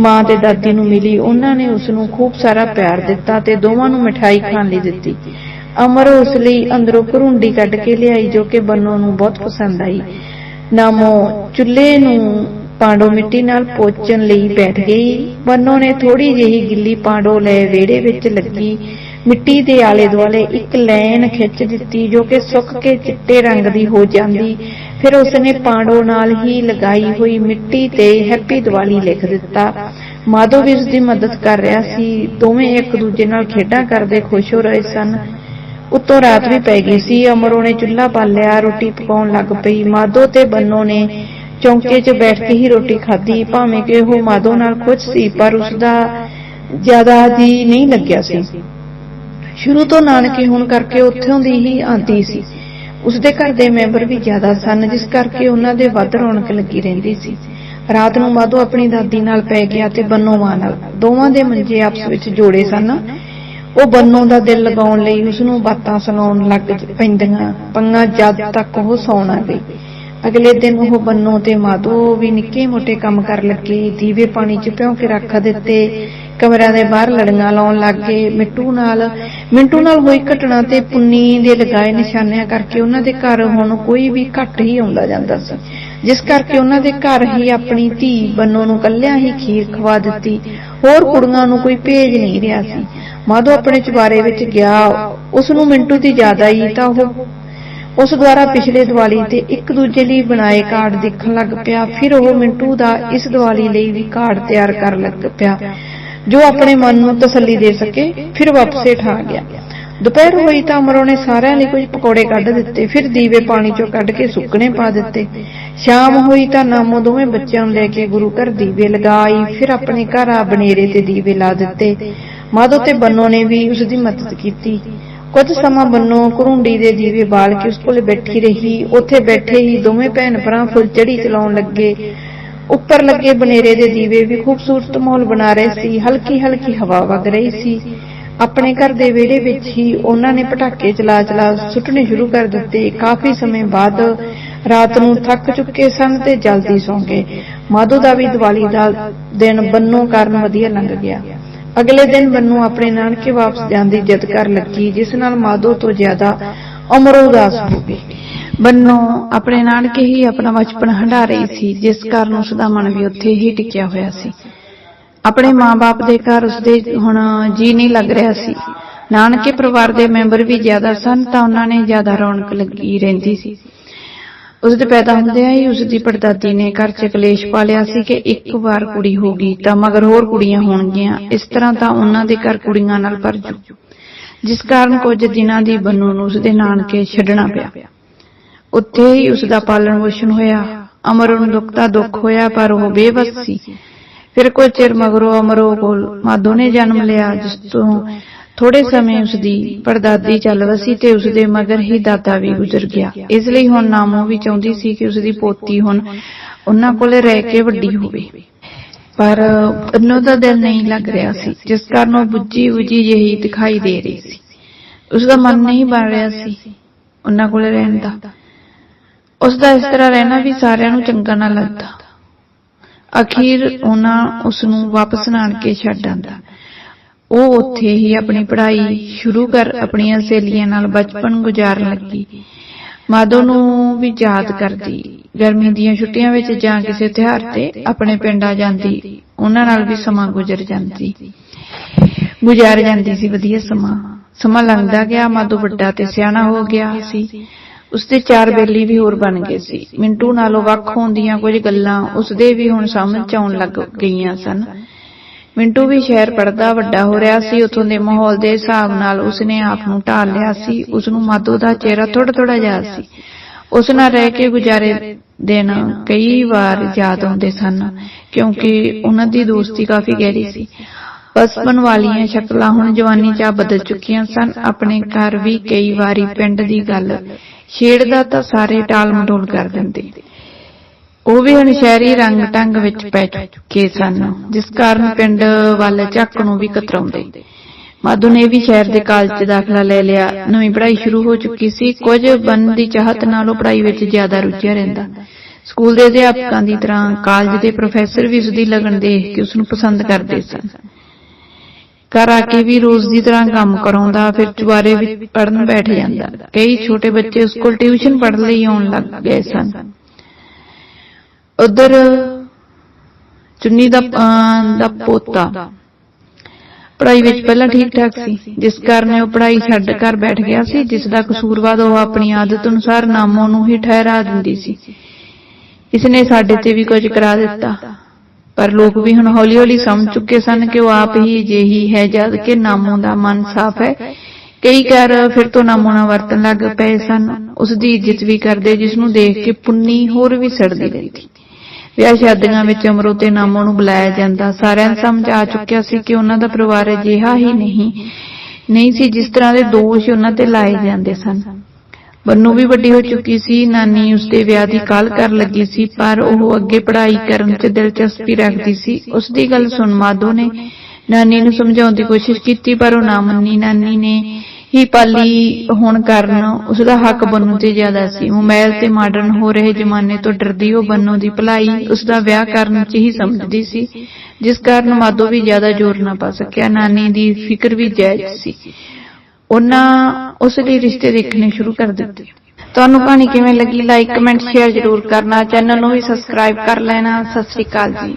ਮਾਂ ਤੇ ਦਾਦੀ ਨੂੰ ਮਿਲੀ। ਉਹਨਾਂ ਨੇ ਉਸ ਨੂੰ ਖੂਬ ਸਾਰਾ ਪਿਆਰ ਦਿੱਤਾ ਤੇ ਦੋਵਾਂ ਨੂੰ ਮਠਾਈ ਖਾਣ ਲਈ ਦਿੱਤੀ। ਅਮਰ ਉਸ ਲਈ ਅੰਦਰੋਂ ਘਰੁੰਡੀ ਕੱਢ ਕੇ ਲਿਆਈ, ਜੋ ਕਿ ਬੰਨੋ ਨੂੰ ਬਹੁਤ ਪਸੰਦ ਆਈ। ਨਾਮੋ ਚੁੱਲ੍ਹੇ ਨੂੰ ਪਾਂਡੋ ਮਿੱਟੀ ਨਾਲ ਪੋਚਣ ਲਈ ਬੈਠ ਗਈ। ਬੰਨੋ ਨੇ ਥੋੜੀ ਜਿਹੀ ਗਿੱਲੀ ਪਾਂਡੋ ਲੈ ਵਿਹੜੇ ਵਿੱਚ ਲੱਗੀ। ਮਿੱਟੀ ਦੇ ਆਲੇ ਦੁਆਲੇ ਇੱਕ ਲਾਈਨ ਖਿੱਚ ਦਿੱਤੀ ਜੋ ਕਿ ਸੁੱਕ ਕੇ ਚਿੱਟੇ ਰੰਗ ਦੀ ਹੋ ਜਾਂਦੀ। ਫਿਰ ਉਸਨੇ ਪਾਂਡੋ ਨਾਲ ਹੀ ਲਗਾਈ ਹੋਈ ਮਿੱਟੀ ਤੇ ਹੈਪੀ ਦੀਵਾਲੀ ਲਿਖ ਦਿੱਤਾ। ਮਾਧੋ ਵੀ ਉਸ ਦੀ ਮਦਦ ਕਰ ਰਿਹਾ ਸੀ। ਦੋਵੇਂ ਇੱਕ ਦੂਜੇ ਨਾਲ ਖੇਡਾਂ ਕਰਦੇ ਖੁਸ਼ ਹੋ ਰਹੇ ਸਨ। ਉੱਤੋਂ ਰਾਤ ਵੀ ਪੈ ਗਈ ਸੀ। ਅਮਰੋ ਨੇ ਚੁੱਲ੍ਹਾ ਬਾਲਿਆ ਰੋਟੀ ਪਕਾਉਣ ਲੱਗ ਪਈ। ਮਾਧੋ ਤੇ ਬੰਨੋ ਨੇ ਚੌਂਕੇ 'ਚ ਬੈਠ ਕੇ ਹੀ ਰੋਟੀ ਖਾਧੀ, ਭਾਵੇਂ ਕਿ ਉਹ ਮਾਧੋ ਨਾਲ ਖੁਸ਼ ਸੀ, ਪਰ ਉਸ ਦਾ ਜ਼ਿਆਦਾ ਜੀ ਨਹੀਂ ਲੱਗਿਆ ਸੀ। ਸ਼ੁਰੂ ਤੋਂ ਨਾਨਕੇ ਹੋਣ ਕਰਕੇ ਉੱਥੋਂ ਦੀ ਹੀ ਆਂਦੀ ਸੀ। ਉਸਦੇ ਘਰ ਦੇ ਮੈਂਬਰ ਵੀ ਜ਼ਿਆਦਾ ਸਨ, ਜਿਸ ਕਰਕੇ ਉਹਨਾਂ ਦੇ ਵੱਧ ਰੌਣਕ ਲੱਗੀ ਰਹਿੰਦੀ ਸੀ। ਰਾਤ ਨੂੰ ਮਾਧੋ ਆਪਣੀ ਦਾਦੀ ਨਾਲ ਪੈ ਗਿਆ ਤੇ ਬੰਨੋ ਮਾਂ ਨਾਲ। ਦੋਵਾਂ ਦੇ ਮੰਜੇ ਆਪਸ ਵਿੱਚ ਜੋੜੇ ਸਨ। ਉਹ ਬੰਨੋ ਦਾ ਦਿਲ ਲਗਾਉਣ ਲਈ ਉਸ ਨੂੰ ਬਾਤਾਂ ਸੁਣਾਉਣ ਲੱਗ ਪੈਂਦੀਆਂ, ਪੰਗਾ ਜਦ ਤੱਕ ਉਹ ਸੌਣ ਗਈ। ਅਗਲੇ ਦਿਨ ਉਹ ਬੰਨੋ ਤੇ ਮਾਧੋ ਵੀ ਨਿੱਕੇ ਮੋਟੇ ਕੰਮ ਕਰ ਲੱਗੇ, ਦੀਵੇ ਪਾਣੀ 'ਚ ਭਿਉਂ ਕੇ ਰੱਖ ਦਿੱਤੇ ਕਮਰਿਆਂ ਦੇ ਬਾਹਰ ਲੜੀਆਂ ਲਾਉਣ ਲੱਗ ਗਏ, ਮਿੱਟੂ ਨਾਲ, ਮਿੰਟੂ ਨਾਲ ਹੋਈ ਘਟਨਾ ਤੇ ਪੁੰਨੀ ਦੇ ਲਗਾਏ ਨਿਸ਼ਾਨਿਆਂ ਕਰਕੇ ਉਹਨਾਂ ਦੇ ਘਰ ਹੁਣ ਕੋਈ ਵੀ ਘੱਟ ਹੀ ਆਉਂਦਾ ਜਾਂਦਾ ਸੀ। ਜਿਸ ਕਰਕੇ ਉਹਨਾਂ ਦੇ ਘਰ ਹੀ ਆਪਣੀ ਧੀ ਬੰਨੋ ਨੂੰ ਕੱਲਿਆਂ ਹੀ ਖੀਰ ਖਵਾ ਦਿੱਤੀ, ਹੋਰ ਕੁੜੀਆਂ ਨੂੰ ਕੋਈ ਭੇਜ ਨਹੀਂ ਰਿਹਾ ਸੀ। ਮਾਧੋ ਆਪਣੇ ਚੁਬਾਰੇ ਵਿੱਚ ਗਿਆ, ਉਸ ਨੂੰ ਮਿੰਟੂ ਦੀ ਜ਼ਿਆਦਾ ਹੀ ਤਾਂ ਉਹ ਉਸ ਦੁਆਰਾ ਪਿਛਲੇ ਦੀਵਾਲੀ ਤੇ ਇੱਕ ਦੂਜੇ ਲਈ ਬਣਾਏ ਕਾਰਡ ਦੇਖਣ ਲੱਗ ਪਿਆ। ਫਿਰ ਉਹ ਮਿੰਟੂ ਦਾ ਇਸ ਦੀਵਾਲੀ ਲਈ ਵੀ ਕਾਰਡ ਤਿਆਰ ਕਰਨ ਲੱਗ ਪਿਆ, ਜੋ ਆਪਣੇ ਮਨ ਨੂੰ ਤਸੱਲੀ ਦੇ ਸਕੇ, ਫਿਰ ਵਾਪਸੇ ਠਾ ਗਿਆ। ਦੁਪਹਿਰ ਹੋਈ ਤਾਂ ਅਮਰੋ ਨੇ ਸਾਰਿਆਂ ਲਈ ਕੁਝ ਪਕੌੜੇ ਕੱਢ ਦਿੱਤੇ, ਫਿਰ ਦੀਵੇ ਪਾਣੀ ਚੋਂ ਕੱਢ ਕੇ ਸੁੱਕਣੇ ਪਾ ਦਿੱਤੇ। ਸ਼ਾਮ ਹੋਈ ਤਾਂ ਨਾਮੋ ਦੋਵੇਂ ਬੱਚਿਆਂ ਨੂੰ ਲੈ ਕੇ ਗੁਰੂ ਘਰ ਦੀਵੇ ਲਗਾਈ, ਫਿਰ ਆਪਣੇ ਘਰ ਆ ਬਨੇਰੇ ਤੇ ਦੀਵੇ ਲਾ ਦਿੱਤੇ। ਮਾਧੋ ਤੇ ਬੰਨੋ ਨੇ ਵੀ ਉਸ ਦੀ ਮਦਦ ਕੀਤੀ। ਕੁਝ ਸਮਾਂ ਬੰਨੋ, ਘਰੁੰਡੀ ਦੇ ਜੀਵੇ ਬਾਲ ਕੇ ਉਸ ਕੋਲੇ ਬੈਠੀ ਰਹੀ। ਉੱਥੇ ਬੈਠੇ ਹੀ ਦੋਵੇਂ ਭੈਣ ਭਰਾ ਫੁੱਲਝੜੀ ਚਲਾਉਣ ਲੱਗੇ। ਉੱਪਰ ਲੱਗੇ ਬਨੇਰੇ ਦੇ ਦੀਵੇ ਵੀ ਖੂਬਸੂਰਤ ਮਾਹੌਲ ਬਣਾ ਰਹੇ ਸੀ। ਹਲਕੀ ਹਲਕੀ ਹਵਾ ਵਗ ਰਹੀ ਸੀ। ਆਪਣੇ ਘਰ ਦੇ ਵਿਹੜੇ ਵਿੱਚ ਹੀ ਉਹਨਾਂ ਨੇ ਪਟਾਕੇ ਚਲਾ ਚਲਾ ਸੁੱਟਣੇ ਸ਼ੁਰੂ ਕਰ ਦਿੱਤੇ। ਕਾਫੀ ਸਮੇਂ ਬਾਅਦ ਰਾਤ ਨੂੰ ਥੱਕ ਚੁੱਕੇ ਸਨ ਤੇ ਜਲਦੀ ਸੌਂ ਗਏ। ਮਾਧੋ ਦਾ ਵੀ ਦੀਵਾਲੀ ਦਾ ਦਿਨ ਬੰਨੋ ਕਾਰਨ ਵਧੀਆ ਲੰਘ ਗਿਆ। ਅਗਲੇ ਦਿਨ ਬੰਨੂ ਆਪਣੇ ਨਾਨਕੇ ਵਾਪਸ ਜਾਣ ਦੀ ਜਿੱਦ ਕਰ ਲੱਗੀ, ਜਿਸ ਨਾਲ ਮਾਧੋ ਤੋਂ ਜ਼ਿਆਦਾ ਅਮਰ ਉਦਾਸ ਹੋ ਗਈ। ਬੰਨੋ ਆਪਣੇ ਨਾਨਕੇ ਹੀ ਆਪਣਾ ਬਚਪਨ ਹੰਢਾ ਰਹੀ ਸੀ, ਜਿਸ ਕਾਰਨ ਉਸ ਦਾ ਮਨ ਵੀ ਉੱਥੇ ਹੀ ਟਿਕਿਆ ਹੋਇਆ ਸੀ। ਆਪਣੇ ਮਾਪੇ ਦੇ ਘਰ ਉਸਦੇ ਹੁਣ ਜੀ ਨਹੀਂ ਲੱਗ ਰਿਹਾ ਸੀ। ਨਾਨਕੇ ਪਰਿਵਾਰ ਦੇ ਮੈਂਬਰ ਵੀ ਜ਼ਿਆਦਾ ਸਨ, ਤਾਂ ਉਹਨਾਂ ਨੇ ਜ਼ਿਆਦਾ ਰੌਣਕ ਲੱਗੀ ਰਹਿੰਦੀ ਸੀ। ਉਸ ਦੇ ਪੈਦਾ ਹੁੰਦਿਆਂ ਹੀ ਉਸ ਦੀ ਪੜਦਾਦੀ ਨੇ ਘਰ 'ਚ ਕਲੇਸ਼ ਪਾ ਸੀ ਕਿ ਇੱਕ ਵਾਰ ਕੁੜੀ ਹੋ ਗਈ ਤਾਂ ਮਗਰ ਹੋਰ ਕੁੜੀਆਂ ਹੋਣਗੀਆਂ। ਇਸ ਤਰ੍ਹਾਂ ਤਾਂ ਉਹਨਾਂ ਦੇ ਘਰ ਕੁੜੀਆਂ ਨਾਲ ਭਰ ਜੂ। ਜਿਸ ਕਾਰਨ ਕੁਝ ਦਿਨਾਂ ਦੀ ਬੰਨੂ ਨੂੰ ਉਸ ਦੇ ਨਾਨਕੇ ਛੱਡਣਾ ਪਿਆ। ਉੱਥੇ ਹੀ ਉਸ ਦਾ ਪਾਲਣ ਪੋਸ਼ਣ ਹੋਇਆ। ਅਮਰ ਨੂੰ ਦੁੱਖ ਦਾ ਦੁੱਖ ਹੋਇਆ, ਪਰ ਉਹ ਬੇਬਸ ਸੀ। ਫਿਰ ਕੁਝ ਚਿਰ ਮਗਰੋਂ ਅਮਰੋ ਕੋਲ ਮਾਧੋ ਨੇ ਜਨਮ ਲਿਆ, ਜਿਸ ਤੋਂ ਥੋੜੇ ਸਮੇਂ ਉਸਦੀ ਪੜਦਾਦੀ ਚੱਲ ਵਸੀ ਤੇ ਉਸਦੇ ਮਗਰ ਹੀ ਦਾਦਾ ਵੀ ਗੁਜ਼ਰ ਗਿਆ। ਇਸ ਲਈ ਹੁਣ ਨਾਮੋ ਵੀ ਚਾਹੁੰਦੀ ਸੀ ਕਿ ਉਸਦੀ ਪੋਤੀ ਹੁਣ ਉਹਨਾਂ ਕੋਲੇ ਰਹਿ ਕੇ ਵੱਡੀ ਹੋਵੇ। ਪਰ ਉਹਨੂੰ ਦਾ ਦਿਲ ਨਹੀਂ ਲੱਗ ਰਿਹਾ ਸੀ। ਜਿਸ ਕਾਰਨ ਉਹ ਬੁੱਝੀ ਬੁੱਝੀ ਜਿਹੀ ਦਿਖਾਈ ਦੇ ਰਹੀ ਸੀ। ਉਸਦਾ ਮਨ ਨਹੀਂ ਬਣ ਰਿਹਾ ਸੀ ਉਹਨਾਂ ਕੋਲੇ ਰਹਿਣ ਦਾ। ਉਸਦਾ ਇਸ ਤਰ੍ਹਾਂ ਰਹਿਣਾ ਵੀ ਸਾਰਿਆਂ ਨੂੰ ਚੰਗਾ ਨਾ ਲੱਗਦਾ। ਅਖੀਰ ਉਹਨਾਂ ਉਸ ਨੂੰ ਵਾਪਸ ਨਾਣ ਕੇ ਛੱਡ ਆਂਦਾ। ਉਹ ਉੱਥੇ ਹੀ ਆਪਣੀ ਪੜ੍ਹਾਈ ਸ਼ੁਰੂ ਕਰ ਆਪਣੀਆਂ ਸਹੇਲੀਆਂ ਨਾਲ ਬਚਪਨ ਗੁਜ਼ਾਰਨ ਲੱਗੀ। ਮਾਧੋ ਨੂੰ ਵੀ ਯਾਦ ਕਰਦੀ। ਗਰਮੀ ਦੀਆਂ ਛੁੱਟੀਆਂ ਵਿੱਚ ਜਾਂ ਕਿਸੇ ਤਿਉਹਾਰ ਤੇ ਆਪਣੇ ਪਿੰਡ ਆ ਜਾਂਦੀ। ਉਹਨਾਂ ਨਾਲ ਵੀ ਸਮਾਂ ਗੁਜ਼ਰ ਜਾਂਦੀ। ਗੁਜ਼ਾਰ ਜਾਂਦੀ ਸੀ ਵਧੀਆ ਸਮਾਂ। ਸਮਾਂ ਲੰਘਦਾ ਗਿਆ, ਮਾਧੋ ਵੱਡਾ ਤੇ ਸਿਆਣਾ ਹੋ ਗਿਆ ਸੀ। ਉਸਦੇ ਚਾਰ ਬੇਲੀ ਵੀ ਹੋਰ ਬਣ ਗਏ ਸੀ। ਮਿੰਟੂ ਨਾਲੋਂ ਵੱਖ ਹੋਣ ਦੀਆਂ ਕੁਝ ਗੱਲਾਂ ਉਸਦੇ ਵੀ ਹੁਣ ਸਮਝ ਆਉਣ ਲੱਗ ਗਈਆਂ ਸਨ। ਮਿੰਟੂ ਵੀ ਸ਼ਹਿਰ ਪੜਦਾ ਵੱਡਾ ਹੋ ਰਿਹਾ ਸੀ, ਉਥੋਂ ਦੇ ਮਾਹੌਲ ਦੇ ਹਿਸਾਬ ਨਾਲ ਉਸਨੇ ਆਪ ਨੂੰ ਢਾਲ ਲਿਆ ਸੀ ਉਸ ਨੂੰ ਮਾਧੋ ਦਾ ਚਿਹਰਾ ਥੋੜਾ ਥੋੜਾ ਯਾਦ ਸੀ। ਉਸ ਨਾਲ ਰਹਿ ਕੇ ਗੁਜ਼ਾਰੇ ਦਿਨ ਕਈ ਵਾਰ ਯਾਦ ਆਉਂਦੇ ਸਨ, ਕਿਉਂਕਿ ਉਹਨਾਂ ਦੀ ਦੋਸਤੀ ਕਾਫੀ ਗਹਿਰੀ ਸੀ। ਬਚਪਨ ਵਾਲੀਆਂ ਸ਼ਕਲਾਂ ਹੁਣ ਜਵਾਨੀ 'ਚ ਬਦਲ ਚੁੱਕੀਆਂ ਸਨ। ਆਪਣੇ ਘਰ ਵੀ ਕਈ ਵਾਰੀ ਪਿੰਡ ਦੀ ਗੱਲ ਛੇੜਦਾ ਤਾਂ ਸਾਰੇ ਟਾਲ ਮਟੋਲ ਕਰ ਦਿੰਦੇ। ਉਹ ਵੀ ਹੁਣ ਸ਼ਹਿਰੀ ਰੰਗ ਟੰਗ ਵਿੱਚ ਪੈ ਚੁੱਕੇ ਸਨ ਜਿਸ ਕਾਰਨ ਪਿੰਡ ਵੱਲ ਝੱਕ ਨੂੰ ਵੀ ਕਤਰਾਉਂਦੇ। ਮਾਧੂ ਨੇ ਵੀ ਸ਼ਹਿਰ ਦੇ ਕਾਲਜ 'ਚ ਦਾਖਲਾ ਲੈ ਲਿਆ। ਨਵੀਂ ਪੜ੍ਹਾਈ ਸ਼ੁਰੂ ਹੋ ਚੁੱਕੀ ਸੀ। ਕੁਝ ਬਣਨ ਦੀ ਚਾਹਤ ਨਾਲ ਉਹ ਪੜ੍ਹਾਈ ਵਿੱਚ ਜ਼ਿਆਦਾ ਰੁੱਝਿਆ ਰਹਿੰਦਾ। ਸਕੂਲ ਦੇ ਅਧਿਆਪਕਾਂ ਦੀ ਤਰ੍ਹਾਂ ਕਾਲਜ ਦੇ ਪ੍ਰੋਫੈਸਰ ਵੀ ਉਸ ਦੀ ਲਗਨ ਦੇਖ ਕੇ ਉਸ ਨੂੰ ਪਸੰਦ ਕਰਦੇ ਸਨ। ਘਰ ਆ ਕੇ ਵੀ ਰੋਜ਼ ਦੀ ਤਰ੍ਹਾਂ ਕੰਮ ਕਰਾਉਂਦਾ ਫਿਰ ਚੁਬਾਰੇ ਵਿੱਚ ਪੜਨ ਬੈਠ ਜਾਂਦਾ। ਕਈ ਛੋਟੇ ਬੱਚੇ ਉਸ ਕੋਲ ਟਿਊਸ਼ਨ ਪੜ੍ਹਨ ਲਈ ਆਉਣ ਲੱਗ ਗਏ ਸਨ ਉਧਰ ਚੁੰਨੀ ਦਾ ਦਾ ਪੋਤਾ। ਪੜ੍ਹਾਈ ਵਿੱਚ ਪਹਿਲਾਂ ਠੀਕ ਠਾਕ ਸੀ ਜਿਸ ਕਾਰਨ ਉਹ ਪੜ੍ਹਾਈ ਛੱਡ ਘਰ ਬੈਠ ਗਿਆ ਸੀ ਜਿਸ ਦਾ ਕਸੂਰਵਾਦ ਉਹ ਆਪਣੀ ਆਦਤ ਅਨੁਸਾਰ ਨਾਮੋਂ ਨੂੰ ਹੀ ਠਹਿਰਾ ਦਿੰਦੀ ਸੀ। ਇਸਨੇ ਸਾਡੇ ਤੇ ਵੀ ਕੁਝ ਕਰਾ ਦਿੱਤਾ। ਪਰ ਲੋਕ ਵੀ ਹੁਣ ਹੌਲੀ-ਹੌਲੀ ਸਮਝ ਚੁੱਕੇ ਸਨ ਕਿ ਉਹ ਆਪ ਹੀ ਜਿਹੀ ਹੈ ਜਦ ਕਿ ਨਾਮੋਂ ਦਾ ਮਨ ਸਾਫ਼ ਹੈ। ਕਈ ਘਰ ਫਿਰ ਤੋਂ ਨਾਮੋਂ ਨਾਲ ਵਰਤਣ ਲੱਗ ਪਏ ਸਨ। ਉਸ ਦੀ ਇੱਜ਼ਤ ਵੀ ਕਰਦੇ ਜਿਸ ਨੂੰ ਦੇਖ ਕੇ ਪੁੰਨੀ ਹੋਰ ਵੀ ਸੜਦੀ ਰਹਿੰਦੀ ਵਿਆਹ ਸ਼ਾਦੀਆਂ ਵਿੱਚ ਅਮਰੋ ਤੇ ਨਾਮੋ ਨੂੰ ਬੁਲਾਇਆ ਜਾਂਦਾ। ਸਾਰਿਆਂ ਨੂੰ ਸਮਝ ਆ ਚੁੱਕਿਆ ਸੀ ਕਿ ਉਹਨਾਂ ਦਾ ਪਰਿਵਾਰ ਅਜਿਹਾ ਹੀ ਨਹੀਂ ਨਹੀਂ ਸੀ ਜਿਸ ਤਰ੍ਹਾਂ ਦੇ ਦੋਸ਼ ਉਹਨਾਂ ਤੇ ਲਾਏ ਜਾਂਦੇ ਸਨ। ਬੰਨੂ ਵੀ ਵੱਡੀ ਹੋ ਚੁੱਕੀ ਸੀ, ਨਾਨੀ ਉਸਦੇ ਵਿਆਹ ਦੀ ਕਾਲ ਕਰਨ ਲੱਗੀ ਸੀ, ਪਰ ਉਹ ਅੱਗੇ ਪੜ੍ਹਾਈ ਕਰਨ 'ਚ ਦਿਲਚਸਪੀ ਰੱਖਦੀ ਸੀ। ਉਸ ਦੀ ਗੱਲ ਸੁਣ ਮਾਧੋ ਨੇ ਨਾਨੀ ਨੂੰ ਸਮਝਾਉਣ ਦੀ ਕੋਸ਼ਿਸ਼ ਕੀਤੀ, ਪਰ ਉਹ ਨਾ ਮੰਨੀ। ਨਾਨੀ ਨੇ ਹੀ ਪਾਲੀ ਹੋਣ ਕਾਰਨ ਉਸ ਦਾ ਹੱਕ ਬੰਨੂ ਤੇ ਜ਼ਿਆਦਾ ਸੀ। ਮੋਬਾਈਲ ਤੇ ਮਾਡਰਨ ਹੋ ਰਹੇ ਜ਼ਮਾਨੇ ਤੋਂ ਡਰਦੀ ਉਹ ਬੰਨੂ ਦੀ ਭਲਾਈ ਉਸ ਦਾ ਵਿਆਹ ਕਰਨ 'ਚ ਹੀ ਸਮਝਦੀ ਸੀ। ਜਿਸ ਕਾਰਨ ਮਾਧੋ ਵੀ ਜ਼ਿਆਦਾ ਜ਼ੋਰ ਨਾ ਪਾ ਸਕਿਆ ਨਾਨੀ ਦੀ ਫਿਕਰ ਵੀ ਜਾਇਜ਼ ਸੀ। ਉਹਨਾਂ ਉਸ ਲਈ ਰਿਸ਼ਤੇ ਦੇਖਣੇ ਸ਼ੁਰੂ ਕਰ ਦਿੱਤੇ। ਤੁਹਾਨੂੰ ਕਹਾਣੀ ਕਿਵੇਂ ਲੱਗੀ? ਲਾਈਕ ਕਮੈਂਟ ਸ਼ੇਅਰ ਜ਼ਰੂਰ ਕਰਨਾ। ਚੈਨਲ ਨੂੰ ਵੀ ਸਬਸਕ੍ਰਾਈਬ ਕਰ ਲੈਣਾ। ਸਤਿ ਸ੍ਰੀ ਅਕਾਲ ਜੀ।